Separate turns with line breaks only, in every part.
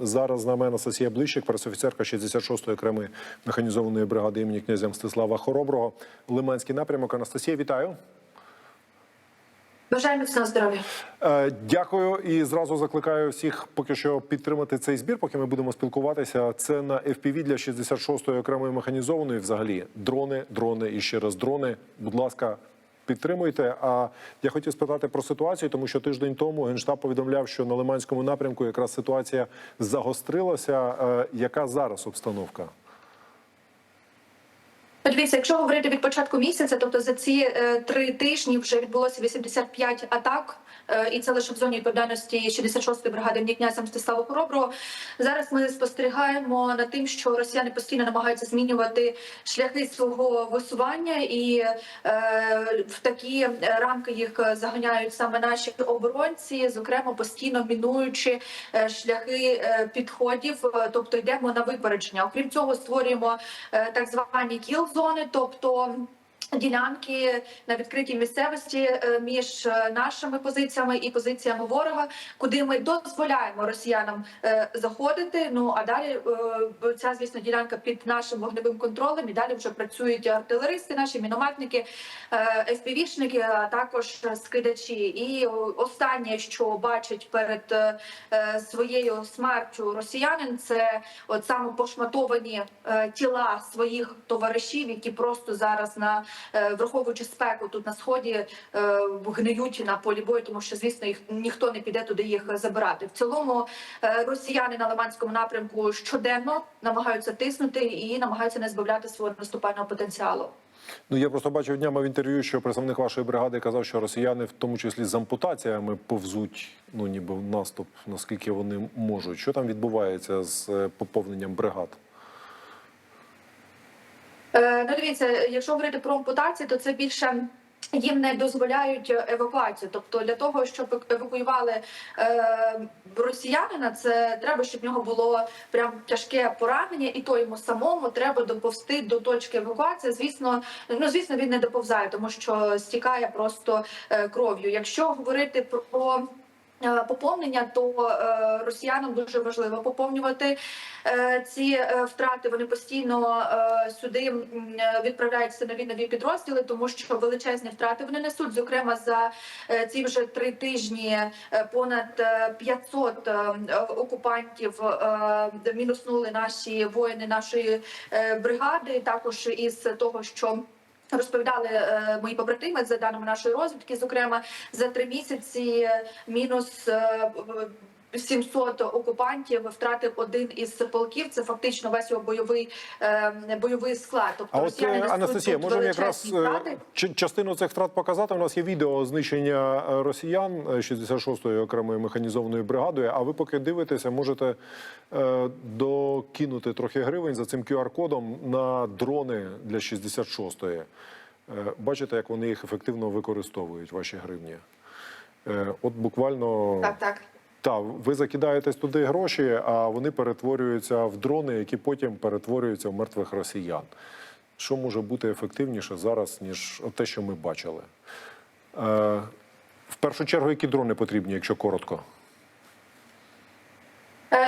Зараз з нами Анастасія Блищик, пресофіцерка 66-ї окремої механізованої бригади імені князя Мстислава Хороброго. Лиманський напрямок. Анастасія, вітаю.
Бажаю міцного здоров'я.
Е, Дякую і зразу закликаю всіх поки що підтримати цей збір, поки ми будемо спілкуватися. Це на FPV для 66-ї окремої механізованої. Взагалі, дрони, дрони і ще раз дрони. Будь ласка, підтримуйте. А я хотів спитати про ситуацію, тому що тиждень тому генштаб повідомляв, що на Лиманському напрямку якраз ситуація загострилася. Е, Яка зараз обстановка?
Подивіться, якщо говорити від початку місяця, тобто за ці е, три тижні вже відбулося 85 атак, е, і це лише в зоні відповідальності 66-ї бригади імені князя Мстислава Хороброго. Зараз ми спостерігаємо над тим, що росіяни постійно намагаються змінювати шляхи свого висування, і е, в такі рамки їх заганяють саме наші оборонці, зокрема постійно мінуючи шляхи підходів, тобто йдемо на випередження. Окрім цього, створюємо так звані кіл-зони, тобто. Ділянки на відкритій місцевості е, між е, нашими позиціями і позиціями ворога, куди ми дозволяємо росіянам е, заходити. Ну а далі ця звісно ділянка під нашим вогневим контролем. І далі вже працюють артилеристи, наші мінометники, ФПВ-шники, а також скидачі. І останнє, що бачать перед своєю смертю росіянин, це от саме пошматовані тіла своїх товаришів, які просто зараз на враховуючи спеку тут на сході е, гниють на полі бою, тому що звісно їх ніхто не піде туди їх забирати. В цілому е, росіяни на Лиманському напрямку щоденно намагаються тиснути і намагаються не збавляти свого наступального потенціалу.
Ну я просто бачив днями в інтерв'ю, що представник вашої бригади казав, що росіяни, в тому числі з ампутаціями, повзуть, ну ніби в наступ, наскільки вони можуть. Що там відбувається з е, поповненням бригад?
Е, Ну, дивіться, якщо говорити про ампутації, то це більше. Їм не дозволяють евакуацію, тобто для того, щоб евакуювали е, росіянина, це треба, щоб в нього було прям тяжке поранення, і то йому самому треба доповзти до точки евакуації. Звісно, ну звісно, він не доповзає, тому що стікає просто е, кров'ю. Якщо говорити про Поповнення, то е, росіянам дуже важливо поповнювати е, ці е, втрати. Вони постійно е, сюди е, відправляються нові нові підрозділи, тому що величезні втрати вони несуть. Зокрема, за е, ці вже три тижні е, понад е, 500 е, окупантів е, мінуснули наші воїни нашої е, бригади. Також із того, що Розповідали е, мої побратими за даними нашої розвідки. Зокрема, за три місяці е, мінус е, 700 окупантів втратив один із полків. Це фактично весь його бойовий е, бойовий склад. Тобто
А от е, Анастасія, можемо якраз е,
втрати.
частину цих втрат показати. У нас є відео знищення е, росіян е, 66-ї окремої механізованої бригадою. А ви поки дивитеся, можете е, докинути трохи гривень за цим QR-кодом на дрони для 66-ї. Е, Бачите, як вони їх ефективно використовують, ваші гривні. Е, От буквально
Так, так.
Так, ви закидаєтесь туди гроші, а вони перетворюються в дрони, які потім перетворюються в мертвих росіян. Що може бути ефективніше зараз, ніж те, що ми бачили? Е, в першу чергу, які дрони потрібні, якщо коротко?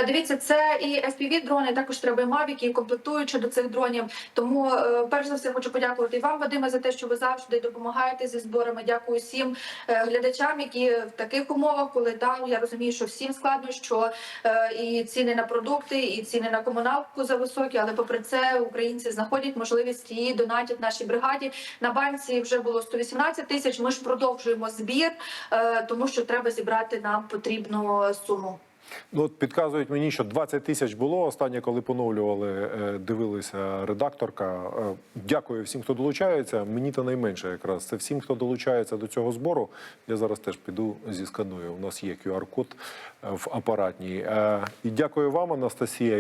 Дивіться, це і fpv дрони, також треба і мавіки, і комплектуючи до цих дронів. Тому, е, перш за все, хочу подякувати і вам, Вадиме, за те, що ви завжди допомагаєте зі зборами. Дякую всім е, глядачам, які в таких умовах, коли там я розумію, що всім складно, що е, і ціни на продукти, і ціни на комуналку за високі, але попри це українці знаходять можливість і донатять нашій бригаді. На банці вже було 118 тисяч. Ми ж продовжуємо збір, тому що треба зібрати нам потрібну суму.
Ну, от підказують мені, що 20 тисяч було останнє, коли поновлювали, е, дивилися редакторка. Е, Дякую всім, хто долучається. Мені то найменше якраз. Це всім, хто долучається до цього збору. Я зараз теж піду зі сканою. У нас є QR-код е, в апаратній. І дякую вам, Анастасія.